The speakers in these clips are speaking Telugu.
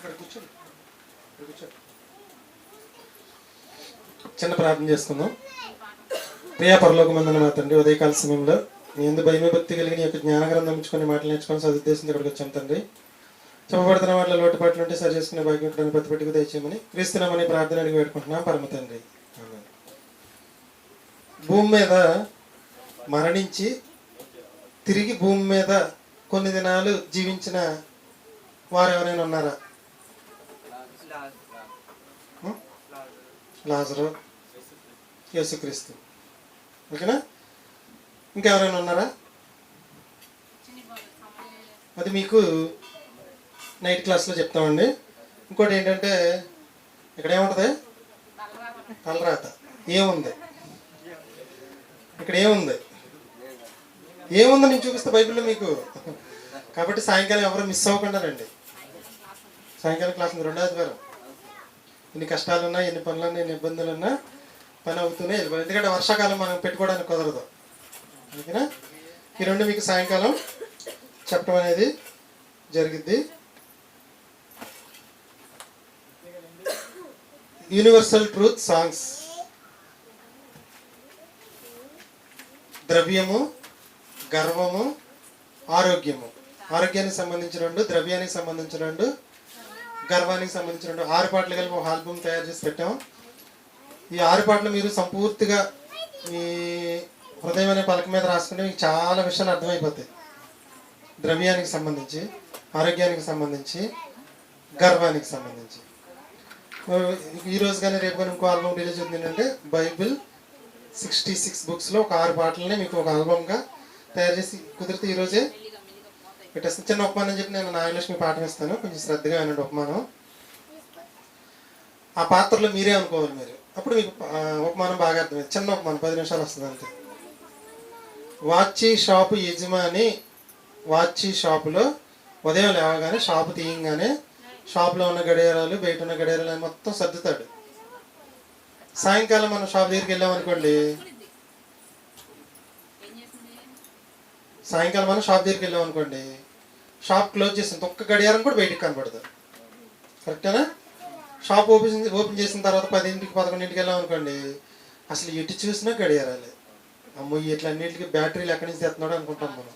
ఇక్కడ కూర్చోండి. ఇక్కడ కూర్చోండి. చిన్న ప్రార్థన చేసుకుందాం. ప్రియా పరలోకమందన మా తండ్రి ఉదయకాల సమయంలో ఎందు భయభక్తి కలిగిన యొక్క జ్ఞాన గ్రంథం ఉంచుకొని మాటలు నేర్చుకొని సదుద్దేశంతో ఇక్కడికి వచ్చాం తండ్రి. చెప్పబడుతున్న వాటిలో లోటుపాట్లు ఉంటే సరి చేసుకునే భాగ్యం ఇక్కడ ప్రతి దయచేయమని క్రీస్తున్నామని ప్రార్థన అడిగి పెట్టుకుంటున్నాం పరమ తండ్రి. భూమి మీద మరణించి తిరిగి భూమి మీద కొన్ని దినాలు జీవించిన వారు ఎవరైనా ఉన్నారా? లాజరు యేసుక్రీస్తు. ఓకేనా? ఇంకెవరైనా ఉన్నారా? అది మీకు నైట్ క్లాస్లో చెప్తామండి. ఇంకోటి ఏంటంటే ఇక్కడ ఏముంటుంది తలరాత. ఏముంది? ఇక్కడ ఏముంది ఏముందో నేను చూపిస్తా బైబిల్లో మీకు? కాబట్టి సాయంకాలం ఎవరు మిస్ అవ్వకుండా రండి సాయంకాలం క్లాస్ రెండవది రెండో ఆదివారం ఎన్ని కష్టాలున్నా ఎన్ని పనులున్నా ఎన్ని ఇబ్బందులున్నా పని అవుతూనే వెళ్ళిపోవాలి ఎందుకంటే వర్షాకాలం మనం పెట్టుకోవడానికి కుదరదు. ఓకేనా ఈ రెండు మీకు సాయంకాలం చెప్పడం అనేది జరిగింది. Universal truth songs. ద్రవ్యము గర్వము ఆరోగ్యము. ఆరోగ్యానికి సంబంధించిన రెండు ద్రవ్యానికి సంబంధించిన రెండు. గర్వానికి సంబంధించిన ఆరు పాటలు కలిపి ఒక ఆల్బమ్ తయారు చేసి పెట్టాం. ఈ ఆరు పాటలు మీరు సంపూర్తిగా మీ హృదయం అనే పలక మీద రాసుకుంటే మీకు చాలా విషయాలు అర్థమైపోతాయి. ద్రవ్యానికి సంబంధించి ఆరోగ్యానికి సంబంధించి గర్వానికి సంబంధించి. ఈ రోజు కానీ రేపు కానీ ఇంకో ఆల్బమ్ రిలీజ్ అవుతుంది ఏంటంటే బైబిల్ సిక్స్టీ సిక్స్ బుక్స్లో ఒక ఆరు పాటలని మీకు ఒక ఆల్బమ్గా తయారు చేసి కుదిరితే ఈరోజే పెట్టేస్తాను. చిన్న ఉపమానం చెప్పి నేను నాగలక్ష్మి పాఠం ఇస్తాను కొంచెం శ్రద్ధగా వినండి ఉపమానం. ఆ పాత్రలో మీరే అనుకోవాలి మీరు. అప్పుడు మీకు ఉపమానం బాగా అర్థమైంది. చిన్న ఉపమానం పది నిమిషాలు వస్తుంది అంతే. వాచి షాపు యజమాని వాచి షాపులో ఉదయం లేవగానే షాపు తీయంగానే షాపులో ఉన్న గడియారాలు బయట ఉన్న గడియారాలు మొత్తం సర్దుతాడు. సాయంకాలం మనం షాప్ దగ్గరికి వెళ్ళామనుకోండి సాయంకాలం మనం షాప్ దగ్గరికి వెళ్ళామనుకోండి షాప్ క్లోజ్ చేసింది ఒక్క గడియారం కూడా బయటికి కనపడదు కరెక్టేనా? షాప్ ఓపెన్ ఓపెన్ చేసిన తర్వాత పదింటికి పదకొండింటికి వెళ్ళామనుకోండి అసలు ఎటు చూసినా గడియారాలే. అమ్మో ఇట్లా అన్నింటికి బ్యాటరీలు ఎక్కడి నుంచి తెస్తున్నాడు అనుకుంటాం మనం.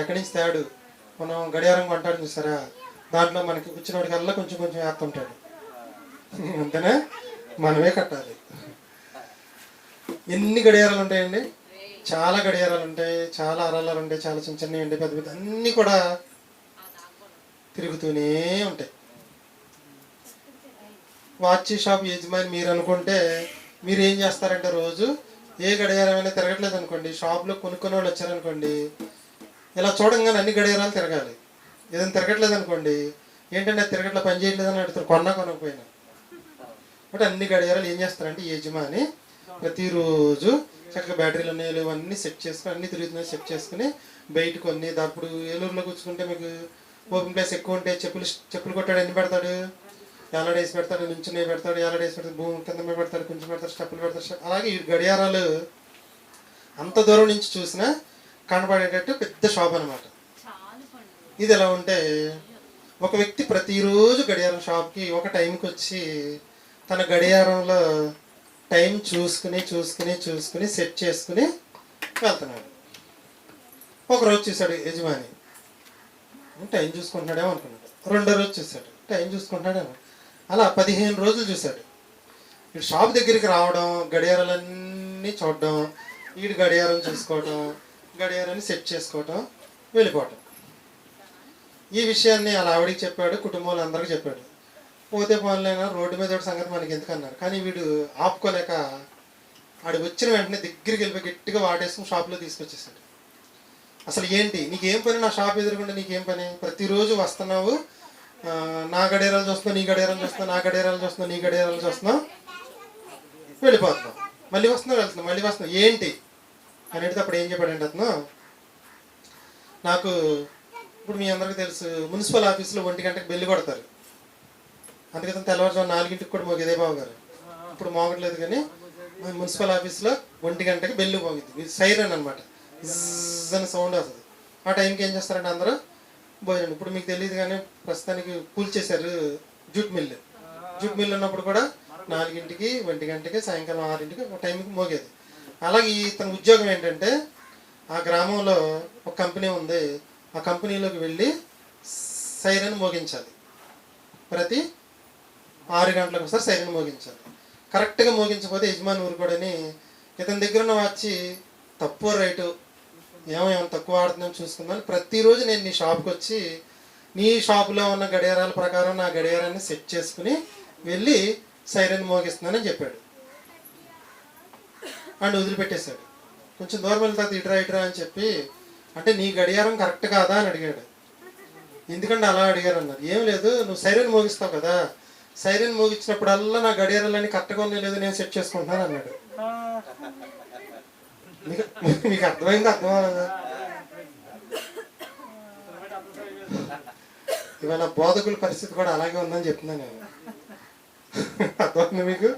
ఎక్కడి నుంచి తేడు? మనం గడియారం కొంటాడు చూసారా? దాంట్లో మనకి వచ్చినప్పటికల్లా కొంచెం కొంచెం వేస్తుంటాడు. అంతేనా? మనమే కట్టాలి. ఎన్ని గడియారాలు ఉంటాయండి? చాలా గడియారాలు ఉంటాయి చాలా అరాలాలు ఉంటాయి చాలా చిన్న చిన్నవి ఉంటాయి పెద్ద పెద్ద అన్నీ కూడా తిరుగుతూనే ఉంటాయి. వాచ్ షాప్ యజమాని మీరు అనుకుంటే మీరు ఏం చేస్తారంటే రోజు ఏ గడియారమైనా తిరగట్లేదు అనుకోండి షాప్లో కొనుక్కునే వాళ్ళు వచ్చారనుకోండి ఇలా చూడంగానే అన్ని గడియారాలు తిరగాలి. ఏదైనా తిరగట్లేదు అనుకోండి ఏంటంటే అది పని చేయట్లేదు అని అడుగుతారు కొన్నా కొనకపోయినా. బట్ అన్ని గడియారాలు ఏం చేస్తారంటే యజమాని ప్రతిరోజు చక్కగా బ్యాటరీలు ఉన్నాయి లేవు అన్నీ సెట్ చేసుకుని అన్ని తిరుగుతున్నాయి సెట్ చేసుకుని బయట కొన్ని అప్పుడు ఏలూరులో కూర్చుకుంటే మీకు ఓపెన్ ప్లేస్ ఎక్కువ ఉంటే చెప్పులు చెప్పులు కొట్టాడు ఎన్ని పెడతాడు? ఎలాడేసి పెడతాడు నుంచునే పెడతాడు ఎలాడేసి పెడతాడు భూమి కింద మీద పెడతాడు కొంచెం పెడతాడు స్టెప్పులు పెడతాడు అలాగే ఈ గడియారాలు అంత దూరం నుంచి చూసినా కనపడేటట్టు పెద్ద షాప్ అనమాట ఇది ఎలా ఉంటే ఒక వ్యక్తి ప్రతిరోజు గడియారం షాప్కి ఒక టైంకి వచ్చి తన గడియారంలో టైం చూసుకుని చూసుకుని చూసుకుని సెట్ చేసుకుని వెళ్తున్నాడు. ఒకరోజు చూశాడు యజమాని. టైం చూసుకుంటున్నాడేమో అనుకున్నాడు. రెండో రోజు చూశాడు. టైం చూసుకుంటున్నాడేమో. అలా పదిహేను రోజులు చూశాడు. వీడు షాప్ దగ్గరికి రావడం గడియారాలన్నీ చూడడం వీడు గడియారం చూసుకోవడం గడియారాన్ని సెట్ చేసుకోవడం వెళ్ళిపోవటం. ఈ విషయాన్ని అలా ఆవిడికి చెప్పాడు కుటుంబంలో అందరికీ చెప్పాడు. పోతే పోన్లైనా? రోడ్డు మీద ఒకటి సంగతి మనకి ఎందుకు అన్నారు. కానీ వీడు ఆపుకోలేక ఆడు వచ్చిన వెంటనే దగ్గరికి వెళ్ళిపోయి గట్టిగా వాడేసుకుని షాప్లో తీసుకొచ్చేసాడు. అసలు ఏంటి? నీకేం పని? నా షాప్ ఎదురుకుండా నీకేం పని? ప్రతిరోజు వస్తున్నావు. నా గడియారాలు చూస్తున్నావు నీ గడియారాలు చూస్తున్నావు నా గడియారాలు చూస్తున్నావు నీ గడియారాలు చూస్తున్నావు. వెళ్ళిపోతున్నావు. మళ్ళీ వస్తున్నావు వెళ్తున్నావు మళ్ళీ వస్తున్నావు. ఏంటి? అని అడిగితే అప్పుడు ఏం చెప్పాడంటే అతను? నాకు ఇప్పుడు మీ అందరికీ తెలుసు మున్సిపల్ ఆఫీస్లో ఒంటి గంటకు బెల్లి కొడతారు. అందుకని తెల్లవారుజాము నాలుగింటికి కూడా మోగేదే బాబు గారు ఇప్పుడు మోగట్లేదు కానీ మా మున్సిపల్ ఆఫీస్లో ఒంటి గంటకి బెల్లు మోగిద్ది సైరన్ అనమాట అని సౌండ్ వస్తుంది. ఆ టైంకి ఏం చేస్తారంటే అందరూ భోజనం. ఇప్పుడు మీకు తెలియదు కానీ ప్రస్తుతానికి కూల్చేశారు జూట్ మిల్లు జూట్ మిల్లు ఉన్నప్పుడు కూడా నాలుగింటికి ఒంటి గంటకి సాయంకాలం ఆరింటికి ఒక టైంకి మోగేది. అలాగే ఇతని ఉద్యోగం ఏంటంటే ఆ గ్రామంలో ఒక కంపెనీ ఉంది. ఆ కంపెనీలోకి వెళ్ళి సైరన్ మోగించాలి. ప్రతి ఆరు గంటలకు ఒకసారి సైరన్ మోగించాలి కరెక్ట్గా మోగించకపోతే యజమాని ఊరుకోడని ఇతని దగ్గర ఉన్న వచ్చి తక్కువ రైటు ఏమో ఏమైనా తక్కువ ఆడుతున్నాం చూసుకుందాం ప్రతిరోజు నేను నీ షాప్కి వచ్చి నీ షాపులో ఉన్న గడియారాల ప్రకారం నా గడియారాన్ని సెట్ చేసుకుని వెళ్ళి సైరన్ మోగిస్తున్నానని చెప్పాడు. అండ్ వదిలిపెట్టేశాడు. కొంచెం దూరం వెళ్తా ఇటురా ఇటురా అని చెప్పి అంటే నీ గడియారం కరెక్ట్ కాదా అని అడిగాడు. ఎందుకంటే అలా అడిగారు అన్నారు ఏం లేదు నువ్వు సైరన్ మోగిస్తావు కదా సైరన్ మోగించినప్పుడల్లా నా గడియారాలన్నీ కరెక్ట్గా ఉన్నాయి లేదు నేను సెట్ చేసుకుంటున్నాను అన్నాడు. మీకు మీకు అర్థమైంది? అర్థం ఇవాళ బోధకుల పరిస్థితి కూడా అలాగే ఉందని చెప్తున్నాను నేను. అర్థమవుతుంది మీకు?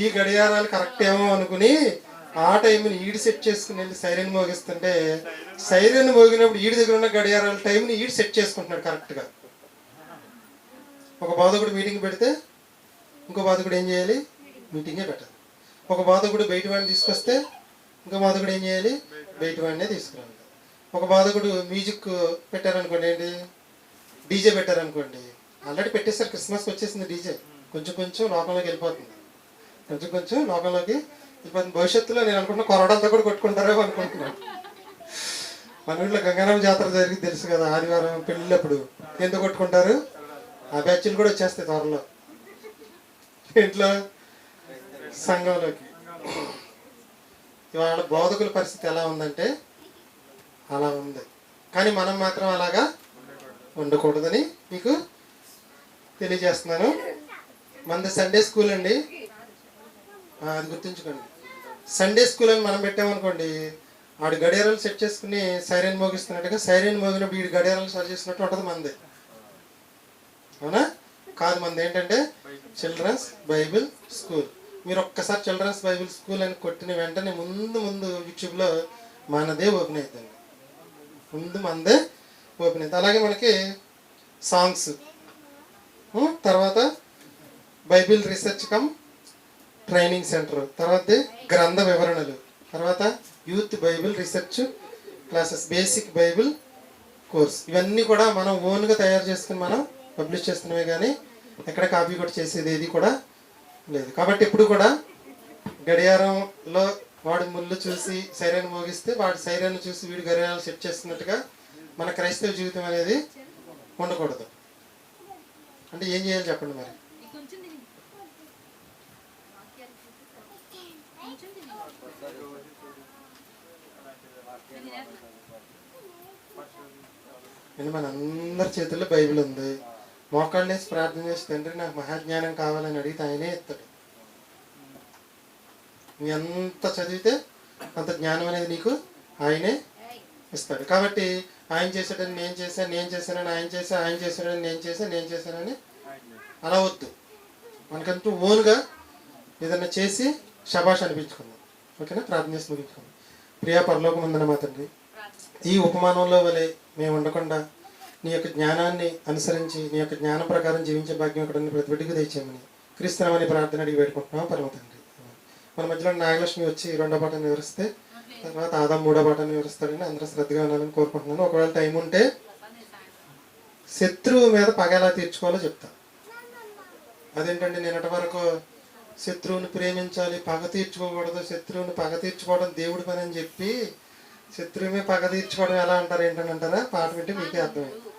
ఈ గడియారాలు కరెక్ట్ ఏమో అనుకుని ఆ టైంని ఈడు సెట్ చేసుకుని వెళ్ళి సైరన్ మోగిస్తుంటే సైరన్ మోగినప్పుడు ఈడి దగ్గర ఉన్న గడియారాల టైంని ఈడు సెట్ చేసుకుంటున్నాడు కరెక్ట్గా. ఒక బాధకుడు మీటింగ్ పెడితే ఇంకో బాధకుడు ఏం చేయాలి? మీటింగే పెట్టాలి ఒక బాధకుడు బయట వాడిని తీసుకొస్తే ఇంకో బాధకుడు ఏం చేయాలి? బయట వాడినే తీసుకురావాలి. ఒక బాధకుడు మ్యూజిక్ పెట్టారనుకోండి ఏంటి? డీజే పెట్టారనుకోండి. ఆల్రెడీ పెట్టేసారు క్రిస్మస్కి వచ్చేసింది డీజే కొంచెం కొంచెం లోకంలోకి వెళ్ళిపోతుంది. కొంచెం కొంచెం లోకంలోకి వెళ్ళిపోతుంది. భవిష్యత్తులో నేను అనుకుంటున్న కొరడాలతో కూడా కొట్టుకుంటారేమో అనుకుంటున్నాను. మన ఊళ్ళో గంగారామ జాతర జరిగి తెలుసు కదా ఆదివారం పెళ్ళిళ్ళప్పుడు ఎందుకు కొట్టుకుంటారు? ఆ బ్యాచ్లు కూడా వచ్చేస్తాయి త్వరలో. ఇంట్లో సంఘంలోకి. ఇవాళ బోధకుల పరిస్థితి ఎలా ఉందంటే అలా ఉంది. కానీ మనం మాత్రం అలాగా ఉండకూడదని మీకు తెలియజేస్తున్నాను. మనది సండే స్కూల్ అండి. అది గుర్తుంచుకోండి. సండే స్కూల్ అని మనం పెట్టామనుకోండి ఆడు గడియారాలు సెట్ చేసుకుని సైరన్ మోగిస్తున్నట్టుగా సైరన్ మోగినప్పుడు వీడు గడియారాలు సెట్ చేసినట్టు ఉంటుంది మనది అవునా? కాదు మంది ఏంటంటే చిల్డ్రన్స్ బైబిల్ స్కూల్ మీరు ఒక్కసారి చిల్డ్రన్స్ బైబిల్ స్కూల్ అని కొట్టిన వెంటనే ముందు ముందు యూట్యూబ్లో మనదే ఓపెన్ అవుతుంది ముందు మనదే ఓపెన్ అవుతుంది అలాగే మనకి సాంగ్స్ తర్వాత Bible research cum training centre తర్వాత గ్రంథ వివరణలు. తర్వాత youth Bible research classes basic Bible course ఇవన్నీ కూడా మనం ఓన్గా తయారు చేసుకుని మనం పబ్లిష్ చేస్తున్నవే కానీ ఎక్కడ కాపీ కూడా చేసేది ఏది కూడా లేదు. కాబట్టి ఎప్పుడు కూడా గడియారంలో వాడి ముళ్ళు చూసి సైరన్ మోగిస్తే వాడి సైరన్ చూసి వీడి గడియారాలు సెట్ చేస్తున్నట్టుగా మన క్రైస్తవ జీవితం అనేది ఉండకూడదు. అంటే ఏం చేయాలి చెప్పండి మరి? మన అందరి చేతుల్లో బైబిల్ ఉంది. మోకాళ్ళేసి ప్రార్థన చేసి తండ్రి నాకు మహాజ్ఞానం కావాలని అడిగితే ఆయనే ఇస్తాడు నీ ఎంత చదివితే అంత జ్ఞానం అనేది నీకు ఆయనే ఇస్తాడు. కాబట్టి ఆయన చేశాడని నేను చేశాను నేను చేశానని ఆయన చేశా ఆయన చేశాడని నేను చేశా నేను చేశానని అలా వద్దు. మనకంటూ ఓన్గా ఏదైనా చేసి శబాష్ అనిపించుకుందాం. ఓకేనా? ప్రార్థన చేసి ముగించుకుందాం. ప్రియా పరలోకం ఉందని మా తండ్రి. ఈ ఉపమానంలో వలె మేము ఉండకుండా నీ యొక్క జ్ఞానాన్ని అనుసరించి నీ యొక్క జ్ఞానం ప్రకారం జీవించే భాగ్యం ఇక్కడ ప్రతి బిడ్డకు తెచ్చామని క్రీస్తునామని ప్రార్థన అడిగి పెట్టుకుంటున్నాం పరమ తండ్రి. మన మధ్యలో నాగలక్ష్మి వచ్చి రెండో పాఠాన్ని వివరిస్తే తర్వాత ఆదాం మూడో పాఠాన్ని వివరిస్తాడని అందరూ శ్రద్ధగా ఉండాలని కోరుకుంటున్నాను. ఒకవేళ టైం ఉంటే శత్రువు మీద పగ ఎలా తీర్చుకోవాలో చెప్తా. అదేంటండి నిన్నటి వరకు శత్రువుని ప్రేమించాలి పగ తీర్చుకోకూడదు శత్రువుని పగ తీర్చుకోవడం దేవుడి పని అని చెప్పి శత్రువు మీద పగ తీర్చుకోవడం ఎలా అంటారు ఏంటని అంటారా? పాట వింటే మీకే అర్థమైంది.